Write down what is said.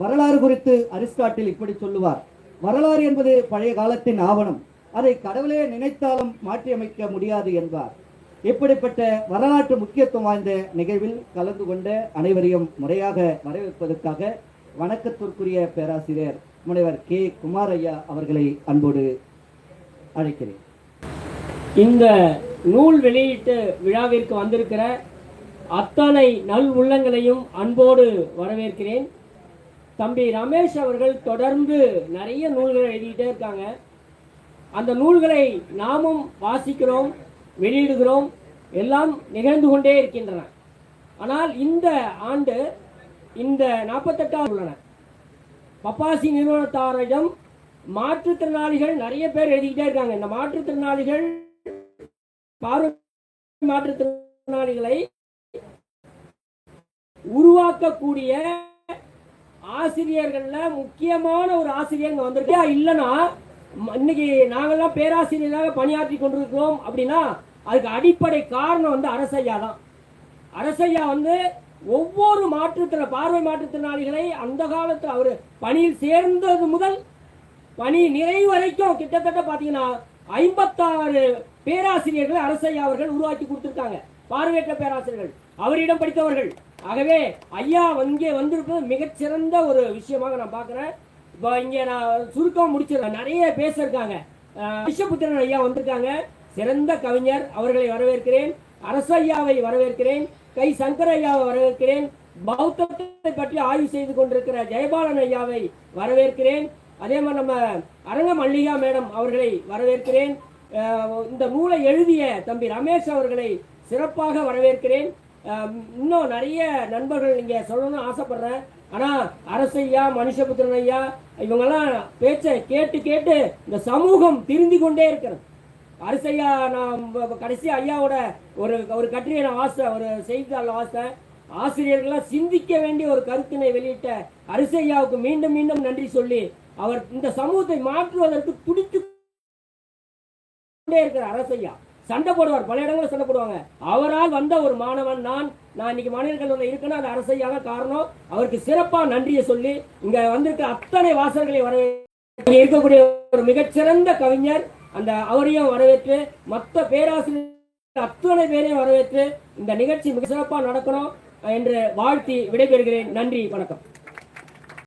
வரலாறு குறித்து அரிஸ்டாட்டில் இப்படி சொல்லுவார். வரலாறு என்பது பழைய காலத்தின் ஆவணம். அதை கடவுளே நினைத்தாலும் மாற்றியமைக்க முடியாது என்பார். இப்படிப்பட்ட வரலாற்று முக்கியத்துவம் வாய்ந்த நிகழ்வில் கலந்து கொண்ட அனைவரையும் முறையாக வரவேற்பதற்காக வணக்கத்திற்குரிய பேராசிரியர் முனைவர் கே. குமாரையா அவர்களை அன்போடு அழைக்கிறேன். இந்த நூல் வெளியீட்டு விழாவிற்கு வந்திருக்கிற அத்தனை நல் உள்ளங்களையும் அன்போடு வரவேற்கிறேன். தம்பி ரமேஷ் அவர்கள் தொடர்ந்து நிறைய நூல்களை எழுதிக்கிட்டே இருக்காங்க. அந்த நூல்களை நாமும் வாசிக்கிறோம் வெளியிடுகிறோம் எல்லாம் நிகழ்ந்து கொண்டே இருக்கின்றன. ஆனால் இந்த ஆண்டு இந்த நாற்பத்தெட்டாவது உள்ளன. பப்பாசி நிறுவனத்தாரிடம் மாற்றுத்திறனாளிகள் நிறைய பேர் எழுதிக்கிட்டே இருக்காங்க. இந்த மாற்றுத்திறனாளிகள் பார்வை மாற்றுத்திறனாளிகளை உருவாக்கக்கூடிய ஆசிரியர்கள்ல முக்கியமான ஒரு ஆசிரியர் இங்க இல்லைன்னா இன்னைக்கு நாங்கெல்லாம் பேராசிரியராக பணியாற்றி கொண்டிருக்கிறோம் அப்படின்னா அதுக்கு அடிப்படை காரணம் வந்து அரசையா தான். அரசையா வந்து ஒவ்வொரு மாற்றுத்திற பார்வை மாற்றுத்திறனாளிகளை அந்த காலத்தில் அவர் பணியில் சேர்ந்தது முதல் பணி நிறைவு வரைக்கும் கிட்டத்தட்ட பார்த்தீங்கன்னா ஐம்பத்தாறு பேராசிரியர்களை அரசையா அவர்கள் உருவாக்கி கொடுத்துருக்காங்க. பார்வையற்ற பேராசிரியர்கள். அவரிடம் படித்தவர்கள். ஆகவே ஐயா இங்கே வந்திருப்பது மிகச்சிறந்த ஒரு விஷயமாக நான் பார்க்குறேன். இப்போ இங்கே நான் சுருக்கம் முடிச்சிருக்கேன் நிறைய பேசியிருக்காங்க. விஸ்வபுத்திரன் ஐயா வந்திருக்காங்க. சிறந்த கவிஞர். அவர்களை வரவேற்கிறேன். அரசையாவை வரவேற்கிறேன். கை சங்கர ஐயாவை வரவேற்கிறேன். பௌத்தத்தை பற்றி ஆய்வு செய்து கொண்டிருக்கிற ஜெயபாலன் ஐயாவை வரவேற்கிறேன். அதே மாதிரி நம்ம அரங்க மல்லிகா மேடம் அவர்களை வரவேற்கிறேன். இந்த நூலை எழுதிய தம்பி ரமேஷ் அவர்களை சிறப்பாக வரவேற்கிறேன். இன்னும் நிறைய நண்பர்கள் நீங்க சொல்லணும்னு ஆசைப்படுறேன். ஆனா அரசையா மனுஷபுத்திரன் ஐயா இவங்கெல்லாம் பேச்சை கேட்டு கேட்டு இந்த சமூகம் திருந்தி கொண்டே இருக்கிறது. அரசையா நான் கடைசி ஐயாவோட ஒரு ஒரு கட்டுரையை நான் ஆசை ஒரு செய்தித்தாள் ஆசை. ஆசிரியர்கள்லாம் சிந்திக்க வேண்டிய ஒரு கருத்தினை வெளியிட்ட அரிசையாவுக்கு மீண்டும் மீண்டும் நன்றி சொல்லி அவர் இந்த சமூகத்தை மாற்றுவதற்கு துடித்து கொண்டே இருக்கிற அரசையா. சண்டை போடுவார். பல இடங்களில் சண்டை போடுவாங்க. அவரால் வந்த ஒரு மாணவன் நான் நான் இன்னைக்கு மாநில கல்லூரியில் இருக்கேன்னா அது அரசையாக காரணம். அவருக்கு சிறப்பாக நன்றியை சொல்லி இங்க வந்திருக்கிற அத்தனை வாசகர்களை வர இருக்கக்கூடிய ஒரு மிகச்சிறந்த கவிஞர் அந்த அவரையும் வரவேற்று மற்ற பேராசிரியர் அத்தனை பேரையும் வரவேற்று இந்த நிகழ்ச்சி மிக சிறப்பாக நடக்கணும் என்று வாழ்த்தி விடைபெறுகிறேன். நன்றி வணக்கம்.